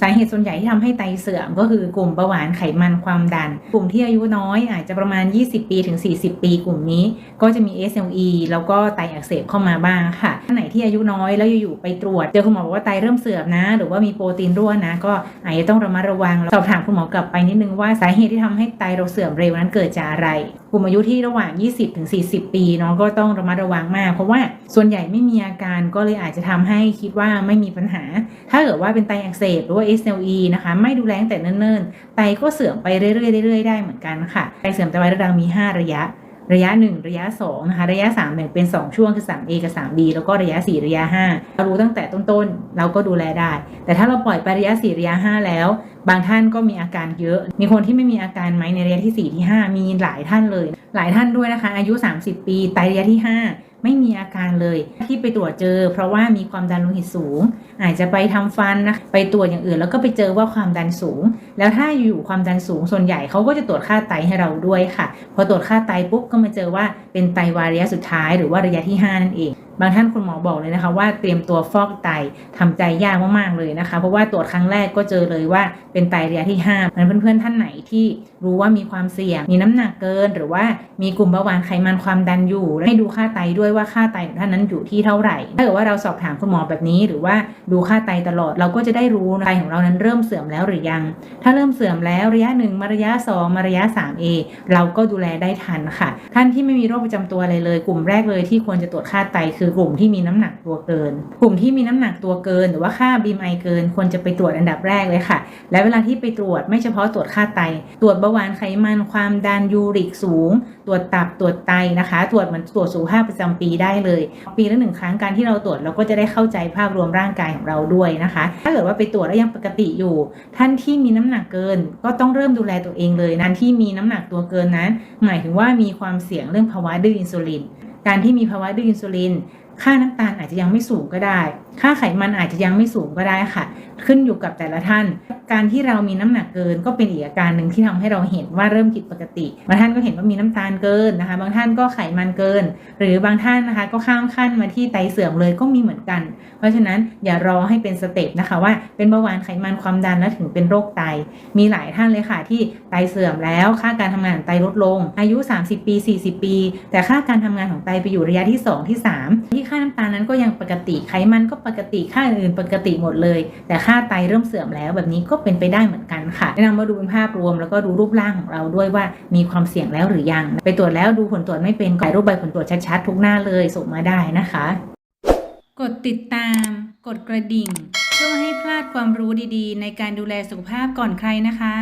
สาเหตุส่วนใหญ่ที่ทำให้ไตเสื่อมก็คือกลุ่มเบาหวานไขมันความดัน กลุ่มที่อายุน้อยอาจจะประมาณ 20 ปีถึง 40 ปีกลุ่มนี้ ก็จะมี SLE แล้วก็ไตอักเสบเข้ามาบ้างค่ะท่านไหนที่อายุน้อยแล้วอยู่ๆไปตรวจ เจอคุณหมอบอกว่าไตเริ่มเสื่อมนะ หรือว่ามีโปรตีนรั่วนะ ก็อาจจะต้องระมัดระวังสอบถามคุณหมอกลับไปนิดนึงว่าสาเหตุที่ทำให้ไตเราเสื่อมเร็วนั้นเกิดจากอะไรกลุ่มอายุที่ระหว่าง 20ถึง40 ปีเนาะก็ต้องระมัดระวังมาก เพราะว่าส่วนใหญ่ไม่มีอาการก็เลยอาจจะทำให้คิดว่าไม่มีปัญหา ถ้าเกิดว่าเป็นไตอักเสบหรือว่า SLE นะคะ ไม่ดูแลงแต่เนิ่นๆ ไตก็เสื่อมไปเรื่อยๆได้เหมือนกันค่ะ ไตเสื่อมไตวายเรื้อรังมี 5 ระยะระยะ 1 ระยะ2นะคะระยะ3แบ่งเป็น 2 ช่วงคือ 3A กับ 3B แล้วก็ระยะ 4 ระยะ5เรารู้ตั้งแต่ต้นๆ เราก็ดูแลได้ แต่ถ้าเราปล่อยไประยะ 4 ระยะ 5 แล้วบางท่านก็มีอาการเยอะ มีคนที่ไม่มีอาการไหมในระยะที่ 4 ที่ 5 มีหลายท่านเลย หลายท่านด้วยนะคะ อายุ 30 ปีไตระยะที่ 5 ไม่มีอาการเลยที่ไปตรวจเจอ เพราะว่ามีความดันโลหิตสูง อาจจะไปทำฟันนะไปตรวจอย่างอื่น แล้วก็ไปเจอว่าความดันสูง แล้วถ้าอยู่ความดันสูงส่วนใหญ่เขาก็จะตรวจค่าไตให้เราด้วยค่ะ พอตรวจค่าไตปุ๊บก็มาเจอว่าเป็นไตวายระยะสุดท้าย หรือว่าระยะที่ 5 นั่นเอง บางท่านคุณหมอบอกเลยนะคะว่าเตรียมตัวฟอกไตทำใจยากมากๆเลยนะคะ เพราะว่าตรวจครั้งแรกก็เจอเลยว่าเป็นไตระยะที่5มันเพื่อนๆท่านไหนที่รู้ว่ามีความเสี่ยง มีน้ำหนักเกิน หรือว่ามีกลุ่มเบาหวานไขมันความดันอยู่ ให้ดูค่าไตด้วยว่าค่าไตท่านนั้นอยู่ที่เท่าไหร่ ถ้าเกิดว่าเราสอบถามคุณหมอแบบนี้ หรือว่าดูค่าไตตลอด เราก็จะได้รู้ไตของเรานั้นเริ่มเสื่อมแล้วหรือยัง ถ้าเริ่มเสื่อมแล้วระยะ1มาระยะ 2 มาระยะ 3A เราก็ดูแลได้ทันค่ะ ท่านที่ไม่มีโรคประจำตัวอะไรเลย กลุ่มแรกเลยที่ควรจะตรวจค่าไตคือกลุ่มที่มีน้ำหนักตัวเกิน กลุ่มที่มีน้ำหนักตัวเกิน หรือว่าค่า BMI เกินควรจะไปตรวจอันดับแรกเลยค่ะ และเวลาที่ไปตรวจไม่เฉพาะตรวจค่าไต ตรวจเบาหวานไขมันความดันยูริกสูง ตรวจตับตรวจไตนะคะ ตรวจเหมือนตรวจสุขภาพประจำปีได้เลย ปีละหนึ่งครั้งการที่เราตรวจเราก็จะได้เข้าใจภาพรวมร่างกายของเราด้วยนะคะ ถ้าเกิดว่าไปตรวจแล้วยังปกติอยู่ ท่านที่มีน้ำหนักเกิน ก็ต้องเริ่มดูแลตัวเองเลยนั้นที่มีน้ำหนักตัวเกินนั้น หมายถึงว่ามีความเสี่ยงเรื่องภาวะดื้ออินซูลิน การที่มีภาวะดื้ออินซูลิน ค่าน้ำตาลอาจจะยังไม่สูงก็ได้ ค่าไขมันอาจจะยังไม่สูงก็ได้ค่ะ ขึ้นอยู่กับแต่ละท่าน การที่เรามีน้ำหนักเกิน ก็เป็นอีกอาการหนึ่งที่ทำให้เราเห็นว่าเริ่มผิดปกติบางท่านก็เห็นว่ามีน้ำตาลเกินนะคะ บางท่านก็ไขมันเกิน หรือบางท่านนะคะก็ข้ามขั้นมาที่ไตเสื่อมเลยก็มีเหมือนกัน เพราะฉะนั้นอย่ารอให้เป็นสเต็ปนะคะว่าเป็นเบาหวานไขมันความดันแล้วถึงเป็นโรคไต มีหลายท่านเลยค่ะที่ไตเสื่อมแล้วค่าการทำงานของไตลดลง อายุ 30 ปี 40 ปี แต่ค่าการทำงานของไตไปอยู่ระยะที่ 2 ที่ 3 ที่ค่าน้ำตาลนั้นก็ยังปกติไขมันก็ปกติค่าอื่นปกติหมดเลย แต่ค่าไตเริ่มเสื่อมแล้วแบบนี้ก็เป็นไปได้เหมือนกันค่ะ แนะนำมาดูเป็นภาพรวมแล้วก็ดูรูปร่างของเราด้วยว่ามีความเสี่ยงแล้วหรือยัง ไปตรวจแล้วดูผลตรวจไม่เป็นก็ถ่รูปใบผลตรวจชัดๆทุกหน้าเลยส่งมาได้นะคะ กดติดตาม กดกระดิ่ง เพื่อไม่ให้พลาดความรู้ดีๆ ในการดูแลสุขภาพก่อนใครนะคะ